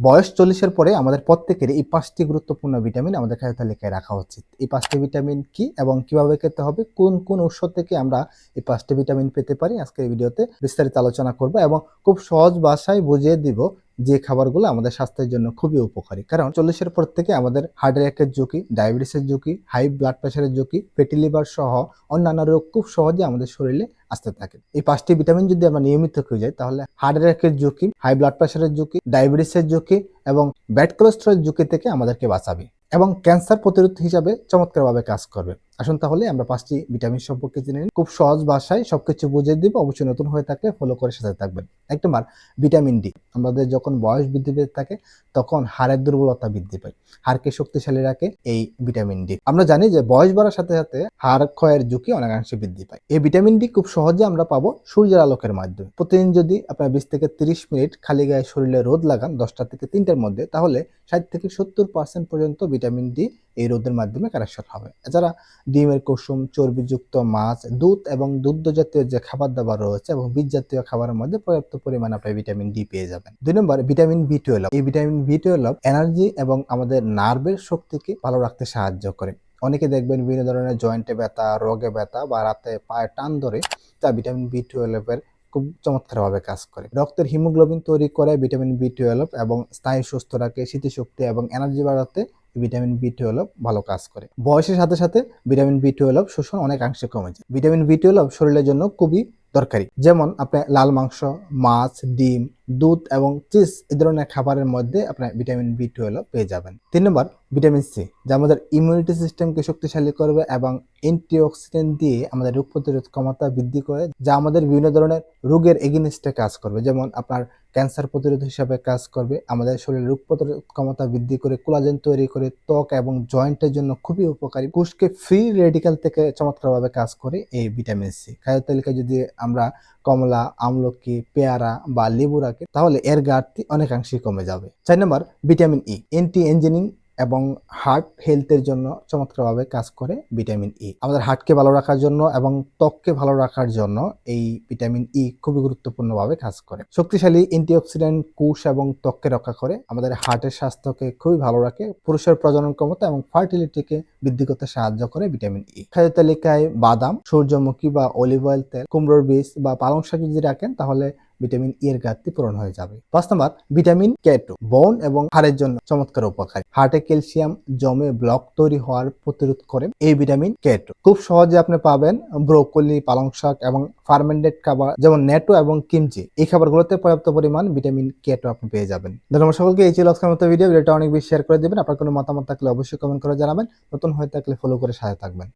বয়স চল্লিশের পরে আমাদের প্রত্যেকের এই পাঁচটি গুরুত্বপূর্ণ ভিটামিন আমাদের খাদ্য তালিকায় রাখা উচিত। এই পাঁচটি ভিটামিন কি এবং কীভাবে খেতে হবে, কোন কোন উৎস থেকে আমরা এই পাঁচটি ভিটামিন পেতে পারি, আজকের এই ভিডিওতে বিস্তারিত আলোচনা করব এবং খুব সহজ ভাষায় বুঝিয়ে দিব যে খাবারগুলো আমাদের স্বাস্থ্যের জন্য খুবই উপকারী। কারণ চল্লিশের পর থেকে আমাদের হার্ট অ্যাটাকের ঝুঁকি, ডায়াবেটিসের ঝুঁকি, হাই ব্লাড প্রেশারের ঝুঁকি, ফ্যাটি লিভার সহ অন্যান্য রোগ খুব সহজে আমাদের শরীরে আসতে থাকে। এই পাঁচটি ভিটামিন যদি আমরা নিয়মিত খেয়ে যাই, তাহলে হার্ট অ্যাটাকের ঝুঁকি, হাই ব্লাড প্রেশারের ঝুঁকি, ডায়াবেটিসের ঝুঁকি এবং ব্যাড কোলেস্ট্রলের ঝুঁকি থেকে আমাদেরকে বাঁচাবে এবং ক্যান্সার প্রতিরোধ হিসাবে চমৎকারভাবে কাজ করবে। আসুন তাহলে আমরা পাঁচটি ভিটামিন সম্পর্কে জেনে খুব সহজ ভাষায় সবকিছু বুঝিয়ে দিব, অবশ্যই নতুন হয়ে থাকলে ফলো করে সাথে থাকবেন। এক নম্বর ভিটামিন ডি আমাদের যখন বয়স বৃদ্ধি পেতে থাকে, তখন হাড়ের দুর্বলতা বৃদ্ধি পায়। হাড়কে শক্তিশালী রাখে এই ভিটামিন ডি আমরা জানি যে বয়স বাড়ার সাথে সাথে হাড় ক্ষয়ের ঝুঁকি অনেকাংশে বৃদ্ধি পায়। এই ভিটামিন ডি খুব সহজে আমরা পাবো সূর্যের আলোকের মাধ্যমে। প্রতিদিন যদি আপনার বিশ থেকে তিরিশ মিনিট খালি গায়ে শরীরে রোদ লাগান, দশটা থেকে তিনটার মধ্যে, তাহলে ষাট থেকে সত্তর পার্সেন্ট পর্যন্ত ভিটামিন ডি এই রোদের মাধ্যমে কারেকশন হবে। এছাড়া ডিমের কুসুম, চর্বিযুক্ত মাছ, দুধ এবং দুগ্ধ জাতীয় যে খাবার দাবার রয়েছে এবং বীজ জাতীয় খাবারের মধ্যে পর্যাপ্ত পরিমাণে আপনি ভিটামিন ডি পেয়ে যাবেন। দুই নম্বর, ভিটামিন বি টুয়েলভ এই ভিটামিন বি টুয়েলভ এনার্জি এবং আমাদের নার্ভের শক্তিকে ভালো রাখতে সাহায্য করে। অনেকে দেখবেন বিভিন্ন ধরনের জয়েন্টে ব্যথা, রোগে ব্যথা বা রাতে পায়ে টান ধরে তা ভিটামিন বি টুয়েলভের খুব চমৎকারভাবে কাজ করে। রক্তের হিমোগ্লোবিন তৈরি করে ভিটামিন বি টুয়েলভ এবং স্নায়ু সুস্থ রাখে, স্মৃতিশক্তি এবং এনার্জি বাড়াতে ভিটামিন বি টুয়েলভ ভালো কাজ করে। বয়সের সাথে সাথে ভিটামিন বি টুয়েলভ শোষণ অনেকাংশে কমে যায়। ভিটামিন বি টুয়েলভ শরীরের জন্য খুবই দরকারি। যেমন আপনি লাল মাংস, মাছ, ডিম দুধ এবং চিজ এই ধরনের খাবারের মধ্যে আপনার ভিটামিন বি টুয়েলভ পেয়ে যাবেন। তিন নম্বর, ভিটামিন সি যা আমাদের ইমিউনিটি সিস্টেমকে শক্তিশালী করবে এবং অ্যান্টিঅক্সিডেন্ট দিয়ে আমাদের রোগ প্রতিরোধ ক্ষমতা বৃদ্ধি করে, যা আমাদের বিভিন্ন ধরনের রোগের এগেনিস্টে কাজ করবে। যেমন আপনার ক্যান্সার প্রতিরোধ হিসাবে কাজ করবে, আমাদের শরীরের রোগ প্রতিরোধ ক্ষমতা বৃদ্ধি করে কোলাজেন তৈরি করে, ত্বক এবং জয়েন্টের জন্য খুবই উপকারী। কোষকে ফ্রি রেডিক্যাল থেকে চমৎকারভাবে কাজ করে এই ভিটামিন সি খাদ্য তালিকায় যদি আমরা কমলা, আমলকি, পেয়ারা বা লেবু তাহলে এর ঘাটতি অনেকাংশেই কমে যাবে। চার নম্বর, ভিটামিন ই এন্টি ইঞ্জিনিং এবং হার্ট হেলথের জন্য চমৎকারভাবে কাজ করে ভিটামিন ই আমাদের হার্টকে ভালো রাখার জন্য এবং ত্বককে ভালো রাখার জন্য এই ভিটামিন ই খুবই গুরুত্বপূর্ণভাবে কাজ করে। শক্তিশালী অ্যান্টিঅক্সিডেন্ট কোষ এবং ত্বককে রক্ষা করে আমাদের হার্টের স্বাস্থ্যকে খুবই ভালো রাখে, পুরুষের প্রজনন ক্ষমতা এবং ফার্টিলিটিকে বৃদ্ধি করতে সাহায্য করে ভিটামিন ই খাদ্য তালিকায় বাদাম, সূর্যমুখী বা অলিভ অয়েল তেল, কুমড়োর বীজ বা পালং শাক যদি রাখেন, তাহলে ভিটামিন ই এর ঘাটতি পূরণ হয়ে যাবে। পাঁচ নম্বর ভিটামিন কে টু বোন এবং হাড়ের জন্য চমৎকার উপকারী। হার্টে ক্যালসিয়াম জমে ব্লক তৈরি হওয়ার প্রতিরোধ করে এই ভিটামিন কে টু খুব সহজে আপনি পাবেন ব্রোকলি পালং শাক এবং ফার্মেন্টেড খাবার যেমন নেটো এবং কিমচি। এই খাবারগুলোতে পর্যাপ্ত পরিমাণ ভিটামিন কে টু আপনি পেয়ে যাবেন। ধন্যবাদ সকলকে, এই ছিল আজকের মতো ভিডিও। ভিডিওটা অনেক বেশি শেয়ার করে দেবেন। আপনার কোনো মতামত থাকলে অবশ্যই কমেন্ট করে জানাবেন। নতুন হয়ে থাকলে ফলো করে সাথে থাকবেন।